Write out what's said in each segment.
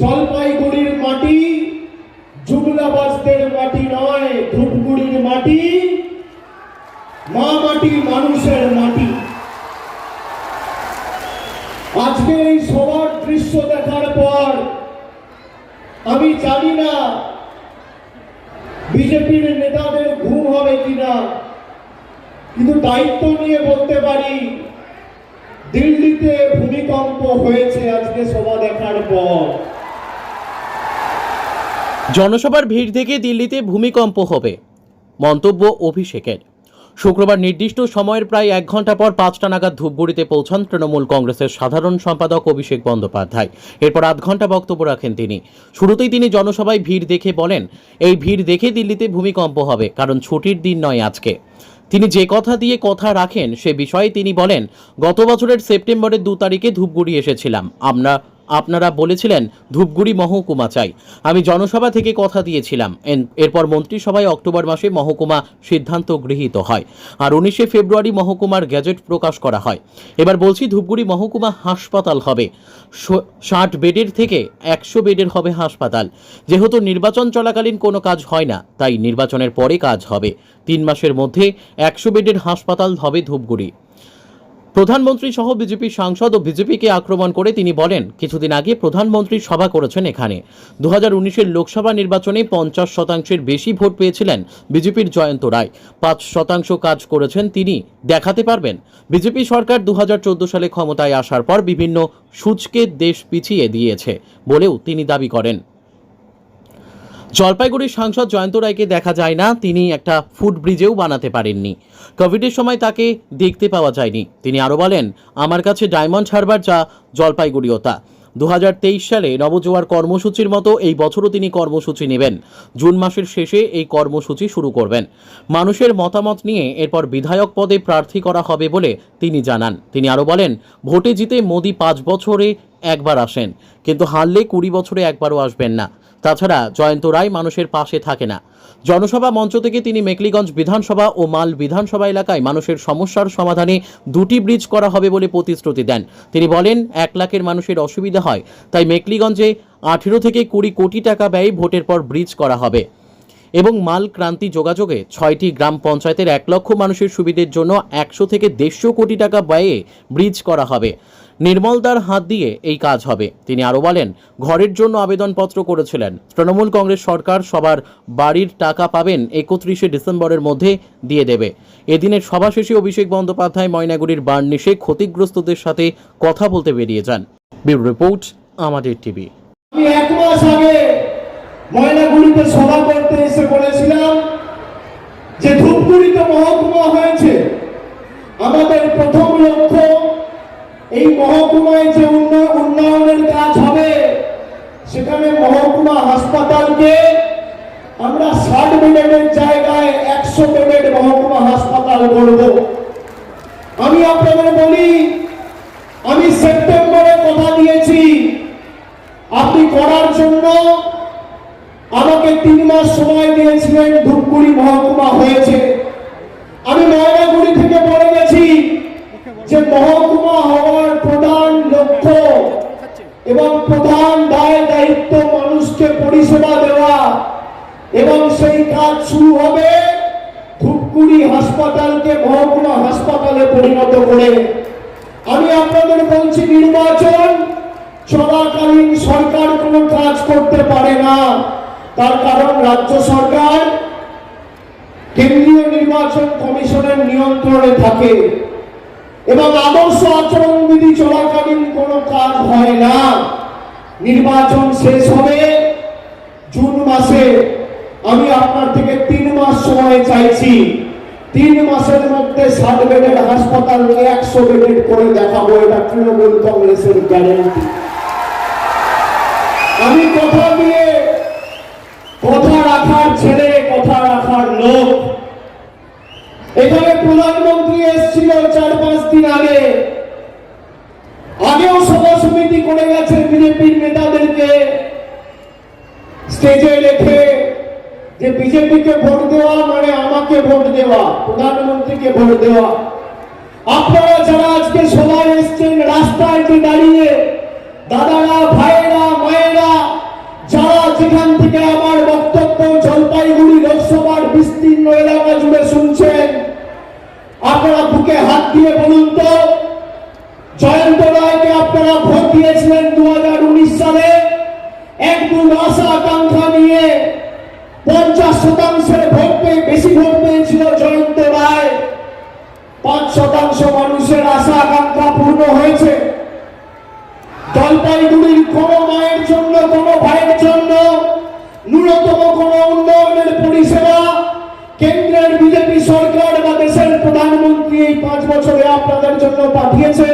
জলপাইগুড়ির মাটি জুমলাবাসদের মাটি নয়, ধূপগুড়ির মাটি, মা মাটি মানুষের মাটি। আজকে এই সবার দৃশ্য দেখার পর, আমি জানি না বিজেপির নেতাদের ঘুম হবে কিনা, কিন্তু দায়িত্ব নিয়ে বলতে পারি, দিল্লিতে ভূমিকম্প হয়েছে আজকে সভা দেখার পর। জনসভার ভিড় থেকে দিল্লিতে ভূমিকম্প হবে। মন্তব্য অভিষেকের। শুক্রবার নির্দিষ্ট সময়ের প্রায় এক ঘণ্টা পর পাঁচটা নাগাদ ধূপগুড়িতে পৌঁছান তৃণমূল কংগ্রেসের সাধারণ সম্পাদক অভিষেক বন্দ্যোপাধ্যায়। এরপর আধ ঘণ্টা বক্তব্য রাখেন তিনি। শুরুতেই তিনি জনসভায় ভিড় দেখে বলেন, এই ভিড় দেখে দিল্লিতে ভূমিকম্প হবে, কারণ ছুটির দিন নয় আজকে। তিনি যে কথা দিয়ে কথা রাখেন, সে বিষয়ে তিনি বলেন, গত বছরের সেপ্টেম্বরের দু তারিখে ধূপগুড়ি এসেছিলাম। আমরা আপনারা বলেছিলেন ধূপগুড়ি মহকুমা চাই। আমি জনসভা থেকে কথা দিয়েছিলাম। এরপর মন্ত্রিসভায় অক্টোবর মাসে মহকুমা সিদ্ধান্ত গৃহীত হয় আর উনিশে ফেব্রুয়ারি মহকুমার গ্যাজেট প্রকাশ করা হয়। এবার বলছি ধূপগুড়ি মহকুমা হাসপাতাল হবে। ষাট বেডের থেকে একশো বেডের হবে হাসপাতাল। যেহেতু নির্বাচন চলাকালীন কোনো কাজ হয় না, তাই নির্বাচনের পরে কাজ হবে। তিন মাসের মধ্যে একশো বেডের হাসপাতাল হবে ধূপগুড়ি। প্রধানমন্ত্রী সহ বিজেপির সাংসদ ও বিজেপিকে আক্রমণ করে তিনি বলেন, কিছুদিন আগে প্রধানমন্ত্রী সভা করেছেন এখানে। দু হাজার লোকসভা নির্বাচনে পঞ্চাশ শতাংশের বেশি ভোট পেয়েছিলেন বিজেপির জয়ন্ত রায়। পাঁচ শতাংশ কাজ করেছেন তিনি। দেখাতে পারবেন, বিজেপি সরকার দু হাজার চোদ্দ সালে ক্ষমতায় আসার পর বিভিন্ন সূচকে দেশ পিছিয়ে দিয়েছে বলেও তিনি দাবি করেন। জলপাইগুড়ির সাংসদ জয়ন্ত রায়কে দেখা যায় না, তিনি একটা ফুট ব্রিজেও বানাতে পারেননি। কোভিডের সময় তাকে দেখতে পাওয়া যায়নি। তিনি আরও বলেন, আমার কাছে ডায়মন্ড হারবার যা জলপাইগুড়িও তা দু হাজার তেইশ সালে নবজোয়ার কর্মসূচির মতো এই বছরও তিনি কর্মসূচি নেবেন। জুন মাসের শেষে এই কর্মসূচি শুরু করবেন। মানুষের মতামত নিয়ে এরপর বিধায়ক পদে প্রার্থী করা হবে বলে তিনি জানান। তিনি আরও বলেন, ভোটে জিতে মোদি পাঁচ বছরে একবার আসেন, কিন্তু হারলে কুড়ি বছরে একবারও আসবেন না। তাছাড়া জয়ন্ত রায় মানুষের পাশে থাকে না। জনসভা মঞ্চ থেকে তিনি মেকলিগঞ্জ বিধানসভা ও মাল বিধানসভা এলাকায় মানুষের সমস্যার সমাধানে দুটি ব্রিজ করা হবে বলে প্রতিশ্রুতি দেন। তিনি বলেন, এক লাখের মানুষের অসুবিধা হয়, তাই মেকলিগঞ্জে আঠেরো থেকে কুড়ি কোটি টাকা ব্যয়ে ভোটের পর ব্রিজ করা হবে। এবং মাল ক্রান্তি যোগাযোগে ছয়টি গ্রাম পঞ্চায়েতের এক লক্ষ মানুষের সুবিধের জন্য একশো থেকে দেড়শো কোটি টাকা ব্যয়ে ব্রিজ করা হবে। নির্মলদার হাত দিয়ে এই কাজ হবে। তিনি আরও বলেন, ঘরের জন্য আবেদনপত্র করেছিলেন। তৃণমূল কংগ্রেস সরকার সবার বাড়ির টাকা পাবেন একত্রিশে ডিসেম্বরের মধ্যে দিয়ে দেবে। এদিনের সভা শেষে অভিষেক বন্দ্যোপাধ্যায় ময়নাগুড়ির বার্নিশে ক্ষতিগ্রস্তদের সাথে কথা বলতে বেরিয়ে যান। ব্যুরো রিপোর্ট, আমাদের টিভি। এক মাস আগে ময়নাগুড়িতে সভা করতে এসে বলেছিলাম যে ধূপগুড়িতে মহকুমা হয়েছে। আমাদের প্রথম লক্ষ্য এই মহকুমায় যে উন্ন- উন্নয়নের কাজ হবে, সেখানে মহকুমা হাসপাতালকে আমরা ষাট বেডের জায়গায় একশো বেডের মহকুমা হাসপাতাল করব। আমি আপনাদের বলি, আমি সেপ্টেম্বরে কথা দিয়েছি। আপনি করার জন্য আমাকে তিন মাস সময় দিয়েছিলেন, ধূপগুড়ি মহকুমা হয়েছে। আমি ময়নাগুড়ি থেকে বলে গেছি যে মহকুমা হওয়ার প্রধান লক্ষ্য এবং প্রধান দায় দায়িত্ব মানুষকে পরিষেবা দেওয়া এবং সেই কাজ শুরু হবে ধূপগুড়ি হাসপাতালকে মহকুমা হাসপাতালে পরিণত করে। আমি আপনাদের বলছি, নির্বাচন চলাকালীন সরকার কোনো কাজ করতে পারে না। তার কারণ রাজ্য সরকার কেন্দ্রীয় নির্বাচন কমিশনের নিয়ন্ত্রণে থাকে এবং আদর্শ আচরণ বিধি চলাকালীন কোনো কাজ হয় না। নির্বাচন শেষ হবে জুন মাসে। আমি আপনার থেকে তিন মাস সময় চাইছি। তিন মাসের মধ্যে ষাট বেডের হাসপাতাল একশো বেডের করে দেখাবো, এটা তৃণমূল কংগ্রেসের গ্যারেন্টি আমি কথা কথা আগেও সভা সমিতি করে গেছে বিজেপির নেতাদেরকে। স্টেজে রেখে যে বিজেপিকে ভোট দেওয়া মানে আমাকে ভোট দেওয়া, প্রধানমন্ত্রীকে ভোট দেওয়া। আপনারা যারা আজকে সভায় এসছেন, রাস্তায় দাঁড়িয়ে, দাদারা ভাইরা মায়েরা, যারা যেখান থেকে আমার বক্তব্য জলপাইগুড়ি লোকসভার বিস্তীর্ণ এলাকা জুড়ে শুনছেন, আপনারা বুকে হাত দিয়ে বলুন আপনারা ভোট দিয়েছিলেন দুহাজার উনিশ সালে। এক দু আশা আকাঙ্ক্ষা নিয়ে পঞ্চাশ শতাংশের ভোট পেয়ে বেশি ভোট পেয়েছিল জয়ন্ত রায়। পাঁচ শতাংশ মানুষের আশা আকাঙ্ক্ষা পূর্ণ হয়েছে। জলপাইগুড়ির কোনো মায়ের জন্য, কোনো ভাইয়ের জন্য ন্যূনতম কোনো উন্নয়নের পরিষেবা কেন্দ্রের বিজেপি সরকার বা দেশের প্রধানমন্ত্রী এই পাঁচ বছরে আপনাদের জন্য পাঠিয়েছে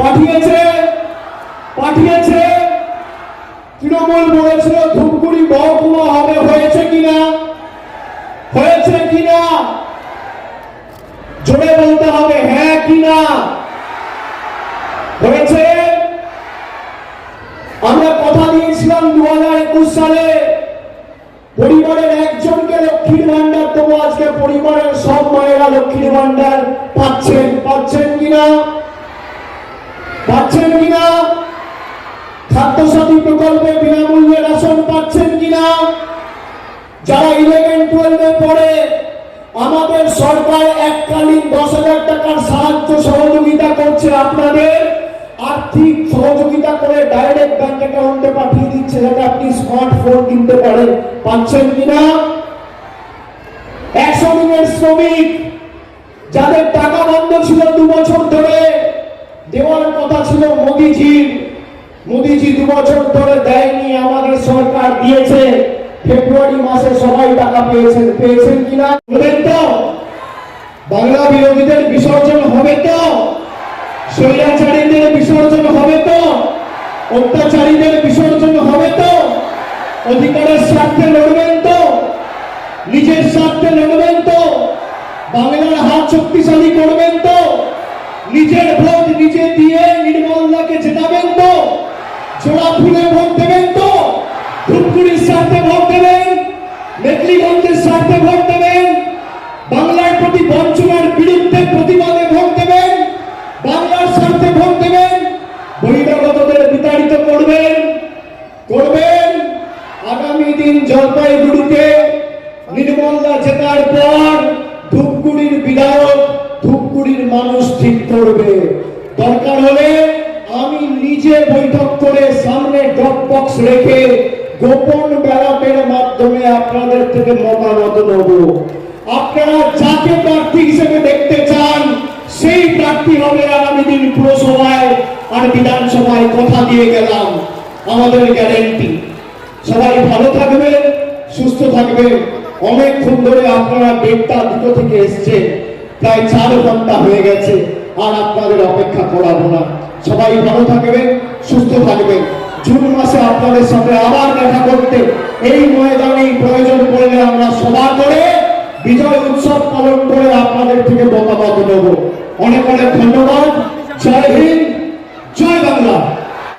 পাঠিয়েছে পাঠিয়েছে। তৃণমূল বলেছিল, ধূপগুড়ি মহকুমা হবে, হয়েছে কিনা? হয়েছে কিনা? জোরে বলতে হবে হ্যাঁ কিনা? হয়েছে? আমরা কথা দিয়েছিলাম দু হাজার একুশ সালে, পরিবারের একজনকে লক্ষ্মীর ভান্ডার তবু আজকে পরিবারের সব মায়েরা লক্ষ্মীর ভান্ডার পাচ্ছেন পাচ্ছেন কিনা? পাচ্ছেন কিনা? খাদ্যসাথী প্রকল্পে বিনামূল্যে রেশন পাচ্ছেন কিনা? যারা ইলেভেন টুয়েলভে পড়ে আমাদের সরকার এককালীন দশ হাজার টাকার সাহায্য সহযোগিতা করছে আপনাদের, আর্থিক সহযোগিতা করে ডাইরেক্ট ব্যাংক অ্যাকাউন্টে পাঠিয়ে দিচ্ছে যাতে আপনি স্মার্টফোন কিনতে পারেন। পাচ্ছেন কিনা? একশো দিনের শ্রমিক, যাদের টাকা বন্ধ ছিল দু বছর ধরে দেওয়ার কথা ছিল মোদিজির। মোদিজি দু বছর ধরে দেয়নি, আমাদের সরকার দিয়েছে। ফেব্রুয়ারি মাসে সবাই টাকা পেয়েছেন। পেয়েছেন কিনা? বলবেন তো? বাংলা বিরোধীদের বিসর্জন হবে তো? স্বৈরাচারীদের বিসর্জন হবে তো? অত্যাচারীদের বিসর্জন হবে তো? অধিকারের স্বার্থে লড়বেন তো? নিজের স্বার্থে লড়বেন তো? বাংলার হাত শক্তিশালী করবেন তো? ফুলে ভোট দেবেন তো? ধূপগুড়ির স্বার্থে ভোট দেবেন? মেটলিগঞ্জের স্বার্থে ভোট দেবেন? বাংলার প্রতি বঞ্চনার বিরুদ্ধে প্রতিবাদে ভোট দেবেন? বাংলার স্বার্থে ভোট দেবেন? বহিরাগতদের বিতাড়িত করবেন? করবেন? আগামী দিন জলপাইগুড়িতে নির্মলদা জেতার পর ধূপগুড়ির বিধায়ক, ধূপগুড়ির মানুষ ঠিক করবে। আমি বৈঠক করে সামনে ড্রপ বক্স রেখে গোপন ব্যালটের মাধ্যমে আপনাদের থেকে মতামত নেব। আপনারা যাকে প্রার্থী হিসেবে দেখতে চান, সেই প্রার্থী হবে আগামী দিন পুরসভায় আর বিধানসভায় কথা দিয়ে গেলাম। আমাদের গ্যারেন্টি সবাই ভালো থাকবে, সুস্থ থাকবে। অনেকক্ষণ ধরে আপনারা দেড়টা দুটো থেকে এসছেন প্রায় চার ঘণ্টা হয়ে গেছে। আর আপনাদের অপেক্ষা করাবো না। সবাই ভালো থাকবেন, সুস্থ থাকবেন। জুন মাসে আপনাদের সাথে আবার দেখা করতে এই ময়দানে প্রয়োজন পড়লে আমরা সভা করে বিজয় উৎসব পালন করে আপনাদের থেকে মতামত নেব। অনেক অনেক ধন্যবাদ। জয় হিন্দ, জয় বাংলা।